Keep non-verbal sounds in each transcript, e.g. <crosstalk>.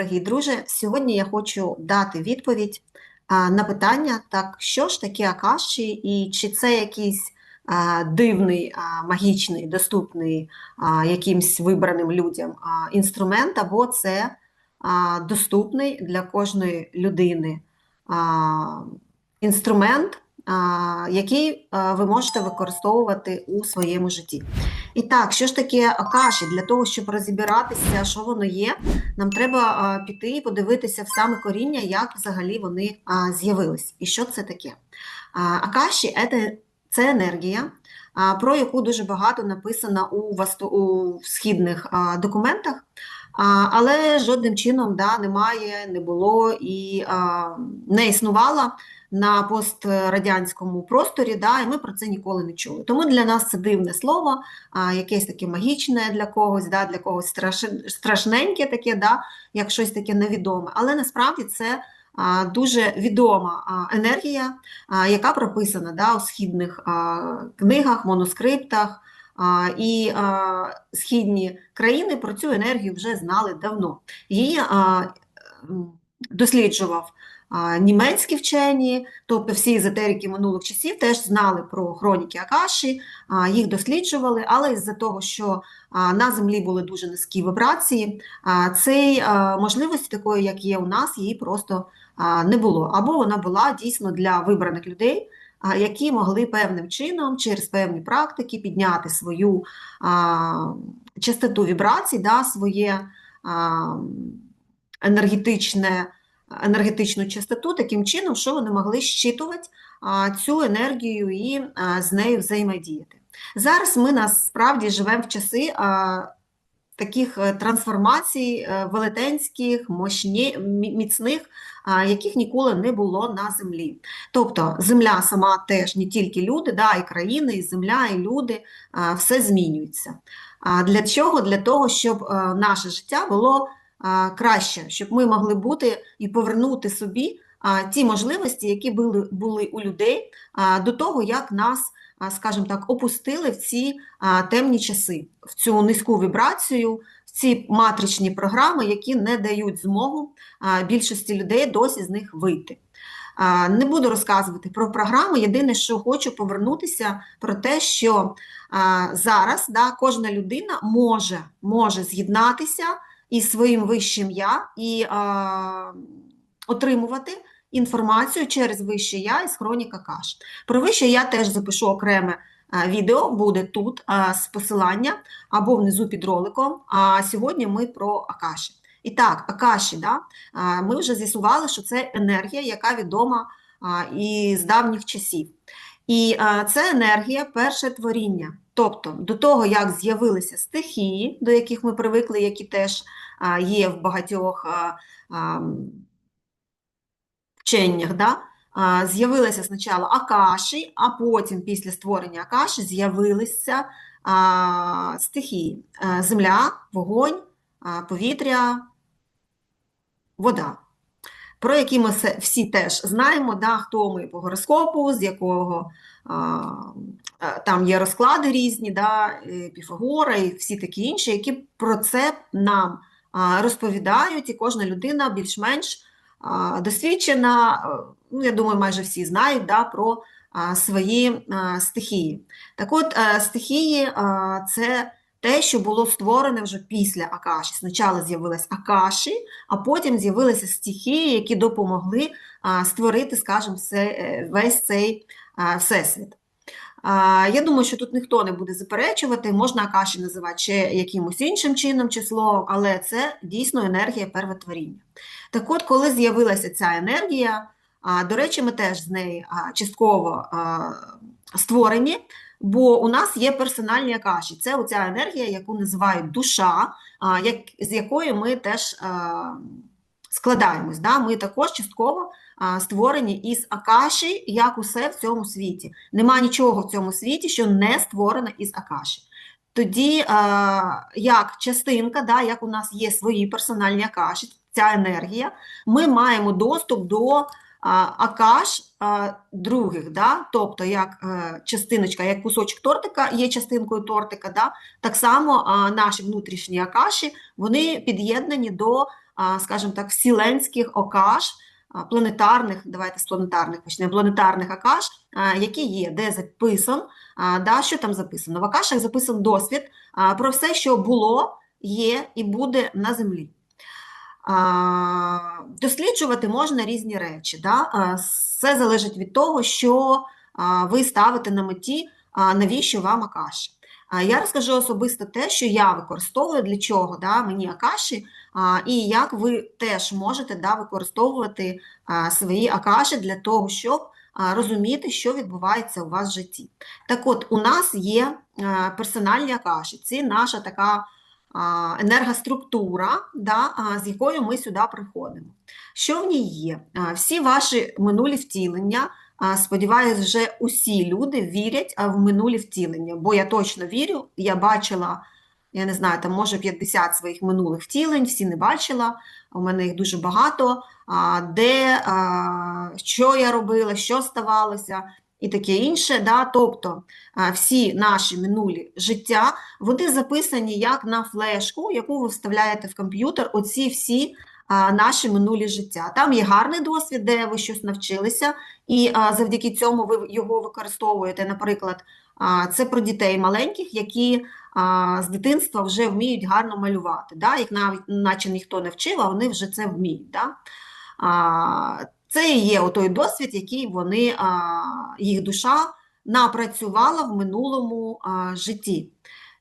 дорогі друже, сьогодні я хочу дати відповідь на питання, так, що ж таке Акаші, і чи це якийсь дивний, магічний, доступний якимсь вибраним людям інструмент, або це доступний для кожної людини інструмент, який ви можете використовувати у своєму житті. І так, що ж таке Акаші? Для того, щоб розібратися, що воно є, нам треба піти і подивитися в саме коріння, як взагалі вони з'явились. І що це таке? Акаші це, енергія, про яку дуже багато написано у, східних документах. Але жодним чином да, немає, не було і не існувало на пострадянському просторі, да, і ми про це ніколи не чули. Тому для нас це дивне слово, а, якесь таке магічне для когось, да, для когось страш- страшненьке таке, да, як щось таке невідоме. Але насправді це дуже відома енергія, яка прописана да, у східних книгах, манускриптах. І східні країни про цю енергію вже знали давно. Її досліджував німецькі вчені, тобто всі езотерики минулих часів теж знали про хроніки Акаші, їх досліджували, але із-за того, що на землі були дуже низькі вібрації, цей можливості такої, як є у нас, її просто не було. Або вона була дійсно для вибраних людей, які могли певним чином через певні практики підняти свою частоту вібрацій, да, своє енергетичне, енергетичну частоту таким чином, що вони могли щитувати цю енергію і з нею взаємодіяти. Зараз ми насправді живемо в часи таких е, трансформацій е, велетенських, мощні, міцних, яких ніколи не було на землі. Тобто земля сама теж не тільки люди, да, і країни, і земля, і люди, все змінюється. А для чого? Для того, щоб е, наше життя було краще, щоб ми могли бути і повернути собі ті можливості, які були, були у людей до того, як нас, скажімо так, опустили в ці темні часи, в цю низьку вібрацію, в ці матричні програми, які не дають змогу більшості людей досі з них вийти. Не буду розказувати про програми. Єдине, що хочу повернутися про те, що зараз да, кожна людина може, може з'єднатися із своїм вищим я і а, отримувати інформацію через вище я із хроніка каш. Про вище я теж запишу окреме відео, буде тут а, з посилання або внизу під роликом. А сьогодні ми про Акаші. І так, Акаші, да, ми вже з'ясували, що це енергія, яка відома а, із давніх часів. І а, це енергія перше творіння. Тобто до того, як з'явилися стихії, до яких ми привикли, які теж є в багатьох вченнях, да? з'явилися спочатку акаші, а потім, після створення акаші, з'явилися стихії: земля, вогонь, повітря, вода. Про які ми всі теж знаємо, да, хто ми по гороскопу, з якого а, там є розклади різні, да, Піфагора і всі такі інші, які про це нам розповідають, і кожна людина більш-менш досвідчена, ну, я думаю, майже всі знають да, про свої стихії. Так от, е, стихії це те, що було створене вже після Акаші. Спочатку з'явилась Акаші, а потім з'явилися стихії, які допомогли створити, скажімо, е, весь цей всесвіт. Я думаю, що тут ніхто не буде заперечувати, можна Акаші називати ще якимось іншим чином чи словом, але це дійсно енергія первотворіння. Так от, коли з'явилася ця енергія, до речі, ми теж з неї частково створені, бо у нас є персональні акаші. Це оця енергія, яку називають душа, як, з якої ми теж складаємось. Да? Ми також частково створені із акаші, як усе в цьому світі. Нема нічого в цьому світі, що не створено із акаші. Тоді, як частинка, да, як у нас є свої персональні акаші, ця енергія, ми маємо доступ до акаш других, да? тобто як е, частиночка, як кусочок тортика є частинкою тортика, да? так само наші внутрішні акаші, вони під'єднані до скажімо так, вселенських окаш, планетарних, давайте з планетарних почнемо, планетарних акаш, які є, де записан, да, що там записано? В акашах записан досвід про все, що було, є і буде на землі. Досліджувати можна різні речі. Да? Все залежить від того, що ви ставите на меті, навіщо вам акаші. Я розкажу особисто те, що я використовую, для чого да, мені акаші, і як ви теж можете да, використовувати свої акаші для того, щоб розуміти, що відбувається у вас в житті. Так от, у нас є персональні акаші, це наша така енергоструктура, да, з якою ми сюди приходимо. Що в ній є? Всі ваші минулі втілення, сподіваюсь, вже усі люди вірять в минулі втілення, бо я точно вірю, я бачила, я не знаю, там може 50 своїх минулих втілень, всі не бачила, у мене їх дуже багато, де, що я робила, що ставалося. І таке інше, да? тобто всі наші минулі життя, вони записані як на флешку, яку ви вставляєте в комп'ютер, оці всі а, наші минулі життя. Там є гарний досвід, де ви щось навчилися, і а, завдяки цьому ви його використовуєте. Наприклад, це про дітей маленьких, які з дитинства вже вміють гарно малювати. Да? Їх навіть наче ніхто не вчив, а вони вже це вміють. Да? Це і є той досвід, який вони, їх душа напрацювала в минулому житті.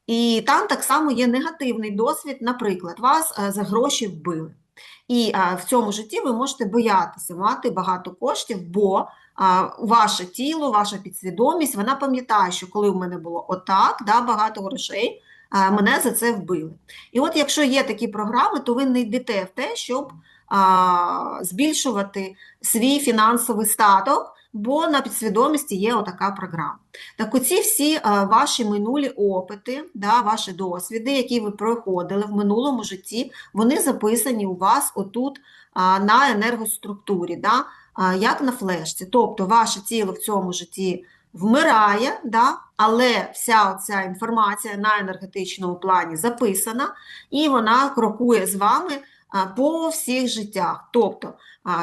І там так само є негативний досвід, наприклад, вас за гроші вбили. І в цьому житті ви можете боятися мати багато коштів, бо ваше тіло, ваша підсвідомість, вона пам'ятає, що коли в мене було отак, да, багато грошей, мене за це вбили. І от якщо є такі програми, то ви не йдете в те, щоб збільшувати свій фінансовий статок, бо на підсвідомості є отака програма. Так оці всі а, ваші минулі опити, да, ваші досвіди, які ви проходили в минулому житті, вони записані у вас отут на енергоструктурі, да, як на флешці. Тобто ваше тіло в цьому житті вмирає, да, але вся ця інформація на енергетичному плані записана, і вона крокує з вами по всіх життях. Тобто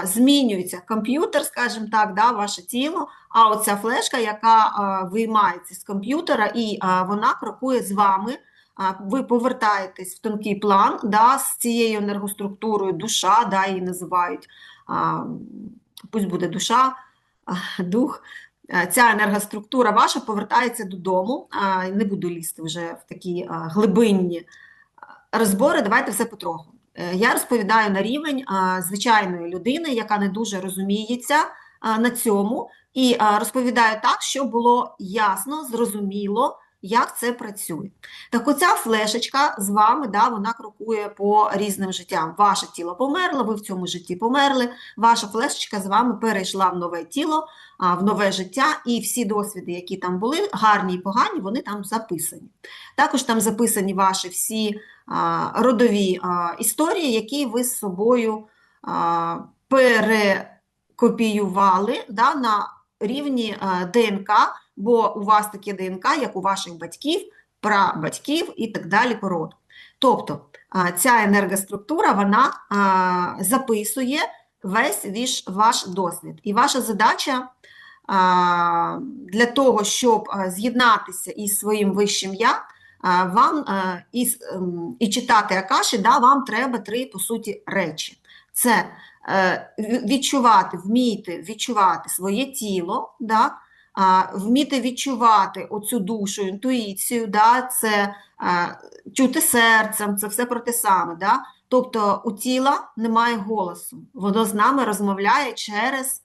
змінюється комп'ютер, скажімо так, да, ваше тіло, а оця флешка, яка виймається з комп'ютера, і вона крокує з вами. Ви повертаєтесь в тонкий план да, з цією енергоструктурою, душа, да, її називають, пусть буде душа, дух. Ця енергоструктура ваша повертається додому. Не буду лізти вже в такі глибинні розбори. Давайте все потроху. Е, Я розповідаю на рівень звичайної людини, яка не дуже розуміється на цьому, і розповідаю так, щоб було ясно, зрозуміло, як це працює. Так оця флешечка з вами, да, вона крокує по різним життям. Ваше тіло померло, ви в цьому житті померли, ваша флешечка з вами перейшла в нове тіло, в нове життя, і всі досвіди, які там були, гарні і погані, вони там записані. Також там записані ваші всі родові історії, які ви з собою перекопіювали да, на рівні ДНК, бо у вас таке ДНК, як у ваших батьків, прабатьків і так далі по роду. Тобто ця енергоструктура вона записує весь ваш досвід. І ваша задача для того, щоб з'єднатися із своїм вищим я, вам і, ем, і читати Акаші, да, вам треба три, по суті, речі. Це е, відчувати, вміти відчувати своє тіло, да, вміти відчувати оцю душу, інтуїцію, да, це чути серцем, це все про те саме. Да? Тобто у тіла немає голосу, воно з нами розмовляє через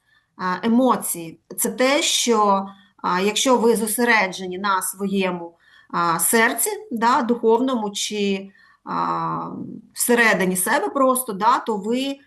емоції. Це те, що якщо ви зосереджені на своєму серці, да, духовному чи всередині себе просто, да, то ви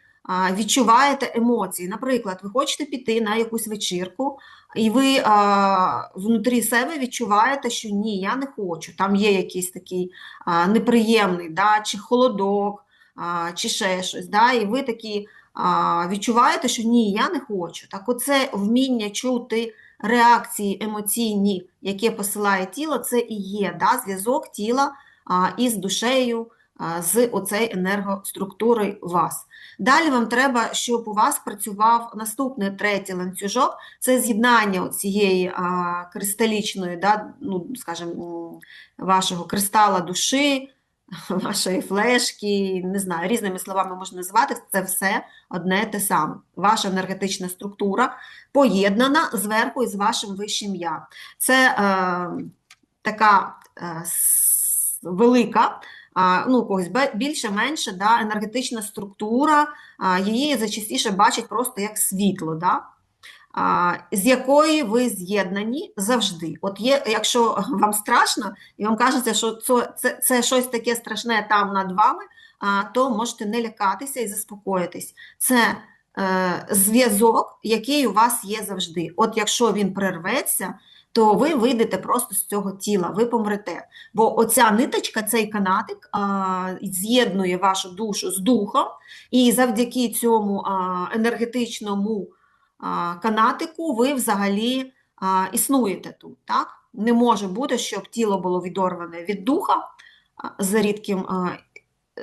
відчуваєте емоції. Наприклад, ви хочете піти на якусь вечірку, і ви а, внутрі себе відчуваєте, що ні, я не хочу. Там є якийсь такий а, неприємний, да, чи холодок, а, чи ще щось. Да, і ви такі а, відчуваєте, що ні, я не хочу. Так оце вміння чути реакції емоційні, яке посилає тіло, це і є да, зв'язок тіла а, із душею, з оцеї енергоструктури вас. Далі вам треба, щоб у вас працював наступний третій ланцюжок, це з'єднання цієї кристалічної, да, ну, скажімо, вашого кристала душі, <laughs> вашої флешки, не знаю, різними словами можна назвати, це все одне те саме. Ваша енергетична структура поєднана зверху із вашим вищим я. Це е, така е, велика, ну, когось більше-менше да, енергетична структура, її зачастіше бачать просто як світло. Да? з якої ви з'єднані завжди. От є, якщо вам страшно, і вам кажеться, що це, це, це щось таке страшне там над вами, то можете не лякатися і заспокоїтись. Це е, зв'язок, який у вас є завжди. От якщо він прерветься, то ви вийдете просто з цього тіла, ви помрете. Бо оця ниточка, цей канатик з'єднує вашу душу з духом, і завдяки цьому енергетичному канатику ви взагалі існуєте тут. так? Не може бути, щоб тіло було відорване від духа за рідким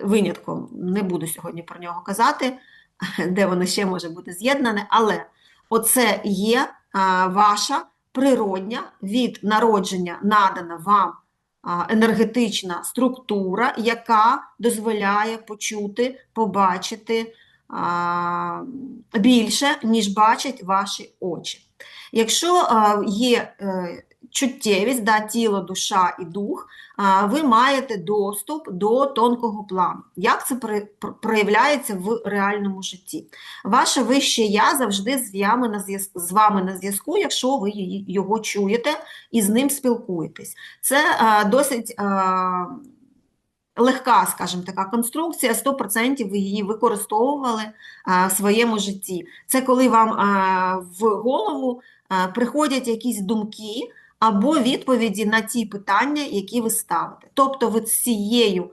винятком. Не буду сьогодні про нього казати, <laughs> де воно ще може бути з'єднане, але оце є ваша природня від народження надана вам енергетична структура, яка дозволяє почути, побачити більше, ніж бачать ваші очі. Якщо є е, чуттєвість, да, тіло, душа і дух, ви маєте доступ до тонкого плану. Як це проявляється в реальному житті? Ваше вище я завжди з вами на зв'язку, якщо ви його чуєте і з ним спілкуєтесь. Це досить легка, скажімо, така конструкція, 100% ви її використовували в своєму житті. Це коли вам в голову приходять якісь думки або відповіді на ті питання, які ви ставите. Тобто ви цією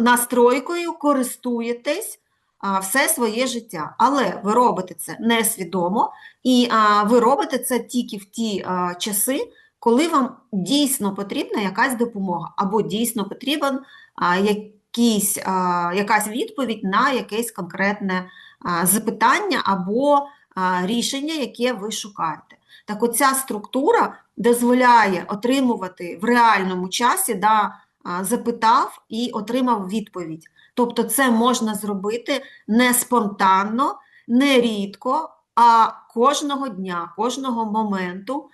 настройкою користуєтесь все своє життя. Але ви робите це несвідомо, і ви робите це тільки в ті часи, коли вам дійсно потрібна якась допомога, або дійсно потрібен а, якийсь, а, якась відповідь на якесь конкретне а, запитання або а, рішення, яке ви шукаєте. Так оця структура дозволяє отримувати в реальному часі, да, запитав і отримав відповідь. Тобто це можна зробити не спонтанно, не рідко, а кожного дня, кожного моменту,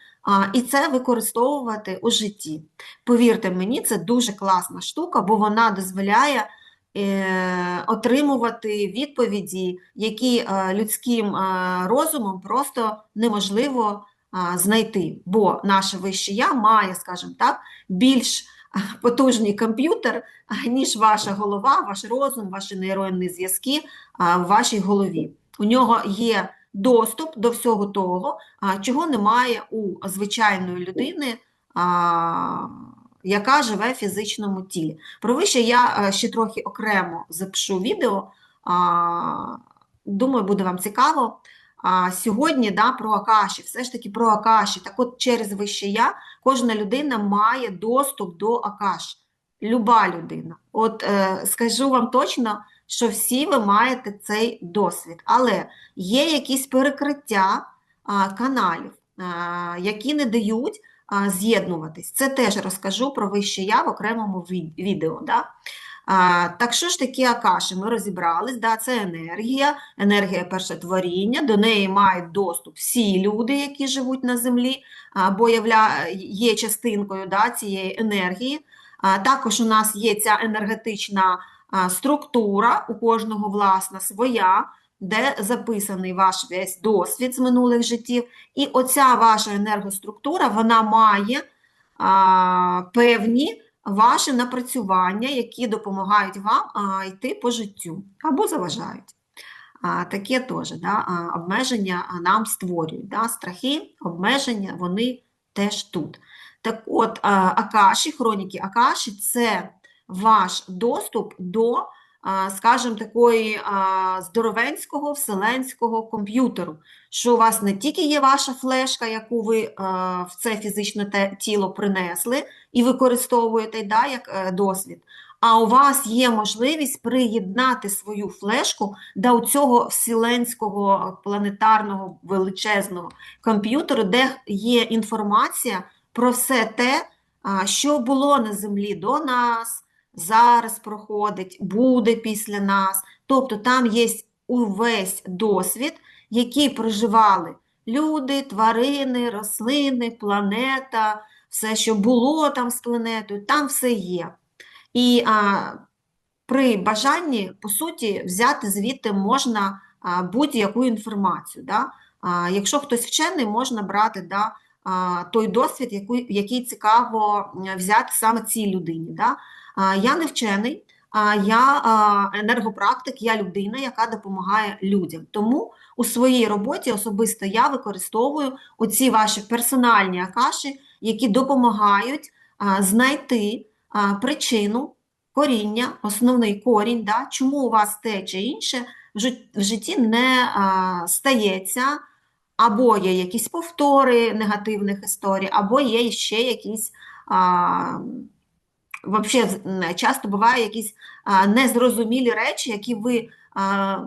і це використовувати у житті. Повірте мені, це дуже класна штука, бо вона дозволяє е, отримувати відповіді, які е, людським е, розумом просто неможливо знайти. Бо наше вище я має, скажімо так, більш потужний комп'ютер, ніж ваша голова, ваш розум, ваші нейронні зв'язки в вашій голові. У нього є доступ до всього того, чого немає у звичайної людини, яка живе в фізичному тілі. Про вище я е, ще трохи окремо запишу відео. Думаю, буде вам цікаво. А Сьогодні да, про Акаші, все ж таки про Акаші. Так от через вище я кожна людина має доступ до Акаш. Люба людина. От е, скажу вам точно, що всі ви маєте цей досвід, але є якісь перекриття а, каналів, а, які не дають з'єднуватись. Це теж розкажу про вище я в окремому відео. Да? Так що ж таке Акаші? Ми розібрались, да, це енергія, енергія першотворіння, до неї мають доступ всі люди, які живуть на землі, бо є частинкою да, цієї енергії. Також у нас є ця енергетична структура у кожного власна своя, де записаний ваш весь досвід з минулих життів. І оця ваша енергоструктура вона має а, певні ваші напрацювання, які допомагають вам йти по життю або заважають. Таке теж да, обмеження нам створюють. Да, Страхи, обмеження, вони теж тут. Так от, Акаші, хроніки Акаші це ваш доступ до скажімо, такої здоровенського вселенського комп'ютеру, що у вас не тільки є ваша флешка, яку ви в це фізичне тіло принесли і використовуєте да, як е, досвід, а у вас є можливість приєднати свою флешку до цього вселенського планетарного величезного комп'ютеру, де є інформація про все те, що було на Землі до нас, зараз проходить, буде після нас. Тобто там є увесь досвід, який проживали люди, тварини, рослини, планета, все, що було там з планетою, там все є. І а, при бажанні, по суті, взяти звідти можна будь-яку інформацію. Да? А, якщо хтось вчений, можна брати да, той досвід, який цікаво взяти саме цій людині. Да? Я не вчений, я енергопрактик, я людина, яка допомагає людям. Тому у своїй роботі особисто я використовую оці ваші персональні акаші, які допомагають знайти причину, коріння, основний корінь, да, чому у вас те чи інше в житті не стається, або є якісь повтори негативних історій, або є ще якісь. А, Вообще, часто буває якісь а, незрозумілі речі, які ви а,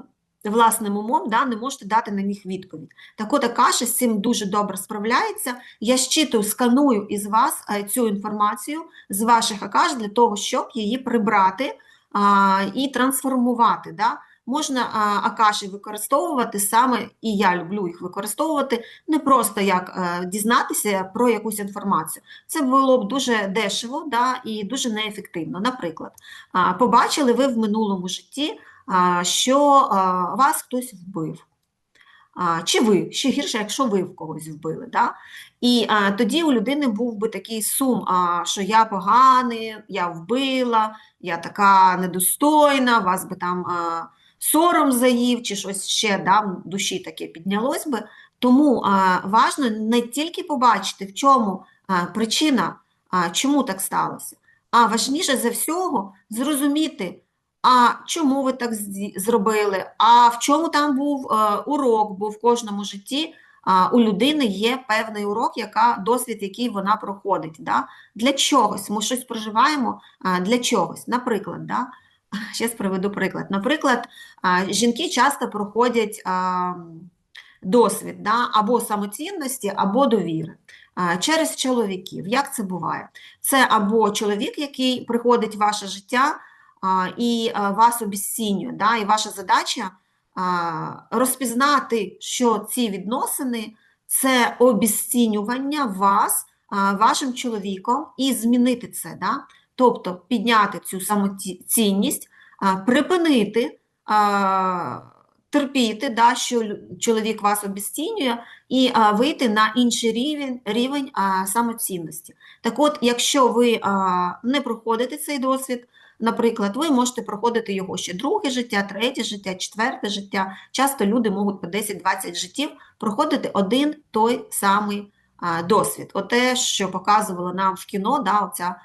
власним умом да, не можете дати на них відповідь. Так от каша з цим дуже добре справляється. Я щитую, сканую із вас а, цю інформацію з ваших акаш для того, щоб її прибрати а, і трансформувати. Да? Можна а, акаші використовувати саме, і я люблю їх використовувати, не просто як е, дізнатися про якусь інформацію. Це було б дуже дешево да, і дуже неефективно. Наприклад, а, побачили ви в минулому житті, а, що а, вас хтось вбив. А, Чи ви, ще гірше, якщо ви в когось вбили. Да? І а, тоді у людини був би такий сум, а, що я поганий, я вбила, я така недостойна, вас би там а, сором заїв, чи щось ще да, в душі таке піднялось би. Тому а, важно не тільки побачити, в чому а, причина, а, чому так сталося, а важніше за всього зрозуміти, а чому ви так зробили, а в чому там був е, урок, бо в кожному житті а, у людини є певний урок, яка, досвід, який вона проходить. Да? Для чогось. Ми щось проживаємо а, для чогось. Наприклад, да? Зараз приведу приклад. Наприклад, жінки часто проходять досвід да? або самоцінності, або довіри через чоловіків. Як це буває? Це або чоловік, який приходить в ваше життя і вас обіцінює, да? і ваша задача розпізнати, що ці відносини це обіцінювання вас вашим чоловіком і змінити це. Да? Тобто підняти цю самоцінність, припинити терпіти, да, що чоловік вас обіцінює, і вийти на інший рівень, рівень самоцінності. Так от, якщо ви не проходите цей досвід, наприклад, ви можете проходити його ще друге життя, третє життя, четверте життя. Часто люди можуть по 10-20 життів проходити один той самий досвід. Оте, що показувало нам в кіно, да, оця,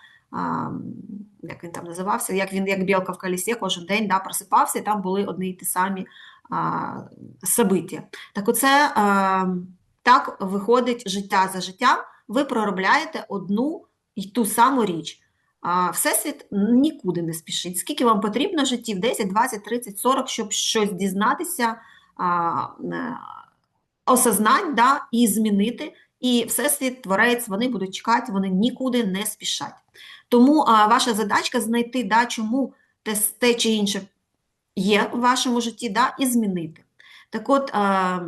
як він там називався, як він як білка в колесі кожен день да, просипався, і там були одні й ті самі а. Так оце так виходить життя за життям, ви проробляєте одну і ту саму річ. Всесвіт нікуди не спішить. Скільки вам потрібно життів? 10, 20, 30, 40, щоб щось дізнатися, а, е, осознать да, і змінити. І Всесвіт, Творець, вони будуть чекати, вони нікуди не спішать. Тому а, ваша задачка знайти, да, чому те, те чи інше є в вашому житті, да, і змінити. Так от, а,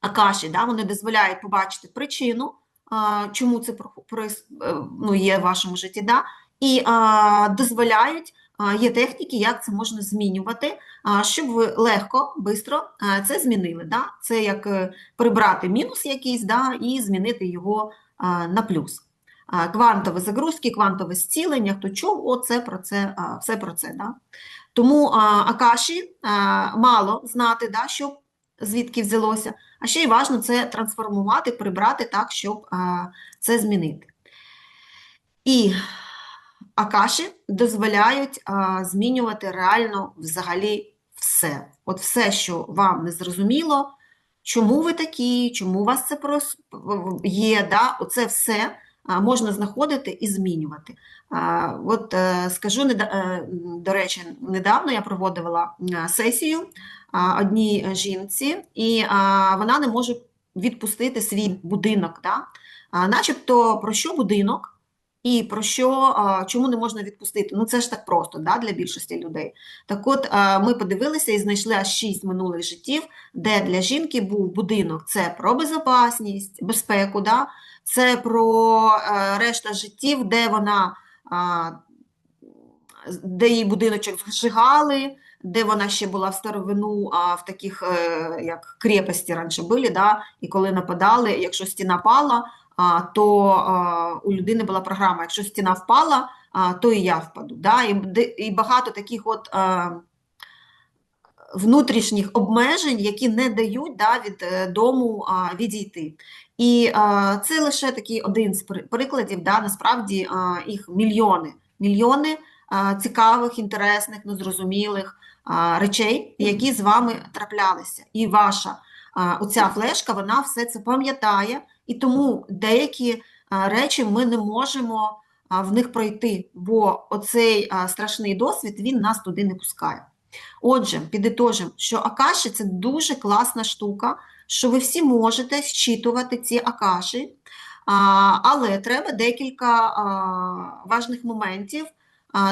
Акаші, да, вони дозволяють побачити причину, а, чому це про- проис- е, ну, є в вашому житті, да, і а, дозволяють, є техніки, як це можна змінювати, щоб ви легко, швидко це змінили. Да? Це як е, прибрати мінус якийсь да, і змінити його на плюс. Квантові загрузки, квантове зцілення, хто чув, оце про це, все про це. Да? Тому Акаші мало знати, да, щоб звідки взялося, а ще й важливо це трансформувати, прибрати так, щоб це змінити. І Акаші дозволяють змінювати реально взагалі все. От все, що вам не зрозуміло, чому ви такі, чому у вас це є, да? оце все можна знаходити і змінювати. От е, скажу, е, до речі, недавно я проводила е, сесію одній жінці, і вона не може відпустити свій будинок. Да? Начебто, про що будинок? І про що, чому не можна відпустити? Ну це ж так просто да, для більшості людей. Так от ми подивилися і знайшли аж шість минулих життів, де для жінки був будинок. Це про безопасність, безпеку, да? Це про е, решта життів, де вона, де її будиночок зжигали, де вона ще була в старовину, а в таких, е, як крепості раніше були, да? і коли нападали, якщо стіна пала, то у людини була програма, якщо стіна впала, то і я впаду. Да? І, багато таких от а, внутрішніх обмежень, які не дають да, від е, дому а, відійти. І а, це лише такий один з прикладів, да, насправді а, їх мільйони, мільйони а, цікавих, інтересних, незрозумілих а, речей, які з вами траплялися. І ваша а, оця флешка, вона все це пам'ятає, і тому деякі а, речі ми не можемо в них пройти, бо оцей страшний досвід він нас туди не пускає. Отже, підітожимо, що акаші це дуже класна штука, що ви всі можете зчитувати ці акаші, але треба декілька важних моментів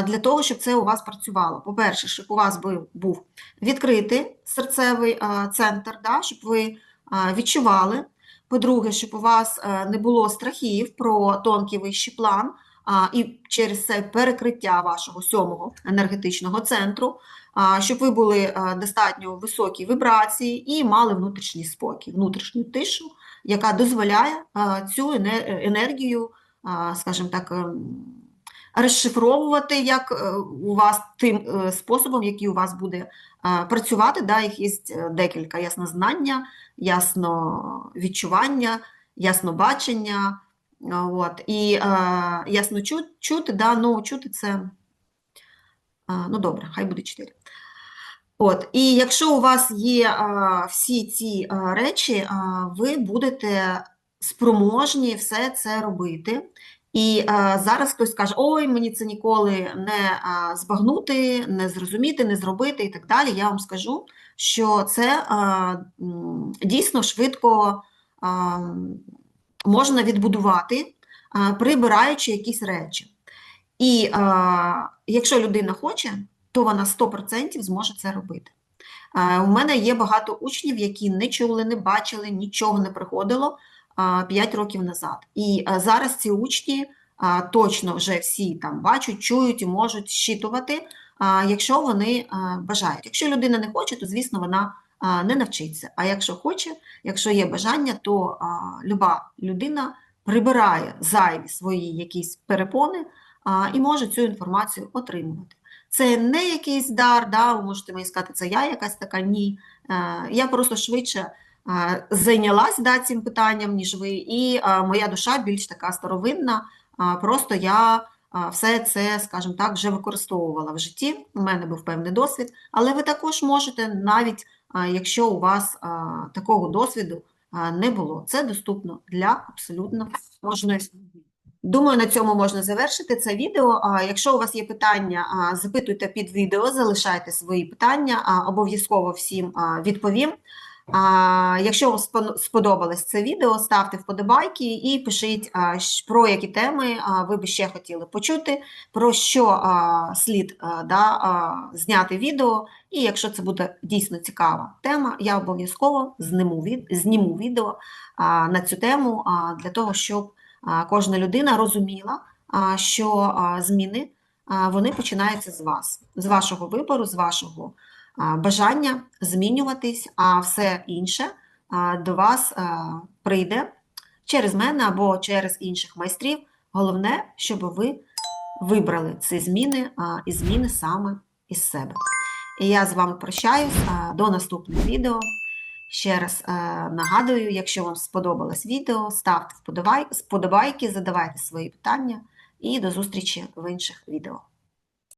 для того, щоб це у вас працювало. По-перше, щоб у вас був, був відкритий серцевий центр, да, щоб ви відчували. По-друге, щоб у вас е, не було страхів про тонкий вищий план, а, і через це перекриття вашого сьомого енергетичного центру, а, щоб ви були е, достатньо високі вібрації і мали внутрішній спокій, внутрішню тишу, яка дозволяє е, цю енергію, а, скажімо так, ем, розшифровувати як е, у вас тим е, способом, який у вас буде е, працювати. Да, їх є е, декілька яснознання, ясновідчування, яснобачення. От, і е, ясно чу- чути, да, ну чути це, ну добре, хай буде 4. От, і якщо у вас є а, всі ці а, речі, а, ви будете спроможні все це робити. І а, зараз хтось каже, ой, мені це ніколи не а, збагнути, не зрозуміти, не зробити і так далі. Я вам скажу, що це а, дійсно швидко а, можна відбудувати, прибираючи якісь речі. І а, якщо людина хоче, то вона 100% зможе це робити. Е, У мене є багато учнів, які не чули, не бачили, нічого не приходило 5 років назад. І е, зараз ці учні точно вже всі там бачать, чують і можуть щитувати, якщо вони бажають. Якщо людина не хоче, то звісно вона не навчиться. А якщо хоче, якщо є бажання, то люба людина прибирає зайві свої якісь перепони і може цю інформацію отримувати. Це не якийсь дар, да, ви можете мені сказати, це я якась така, ні. Е, Я просто швидше е, зайнялась да, цим питанням, ніж ви, і е, моя душа більш така старовинна, просто я все це, скажімо так, вже використовувала в житті, у мене був певний досвід, але ви також можете, навіть якщо у вас такого досвіду не було, це доступно для абсолютно кожної. Думаю, на цьому можна завершити це відео. Якщо у вас є питання, запитуйте під відео, залишайте свої питання, обов'язково всім відповім. А, Якщо вам сподобалось це відео, ставте вподобайки і пишіть, про які теми ви би ще хотіли почути, про що слід да, зняти відео. І якщо це буде дійсно цікава тема, я обов'язково зніму, від, зніму відео на цю тему для того, щоб кожна людина розуміла, що зміни вони починаються з вас, з вашого вибору, з вашого бажання змінюватись, а все інше до вас прийде через мене або через інших майстрів. Головне, щоб ви вибрали ці зміни і зміни саме із себе. І я з вами прощаюсь до наступних відео. Ще раз е, нагадую, якщо вам сподобалось відео, ставте вподобайки, задавайте свої питання, і до зустрічі в інших відео.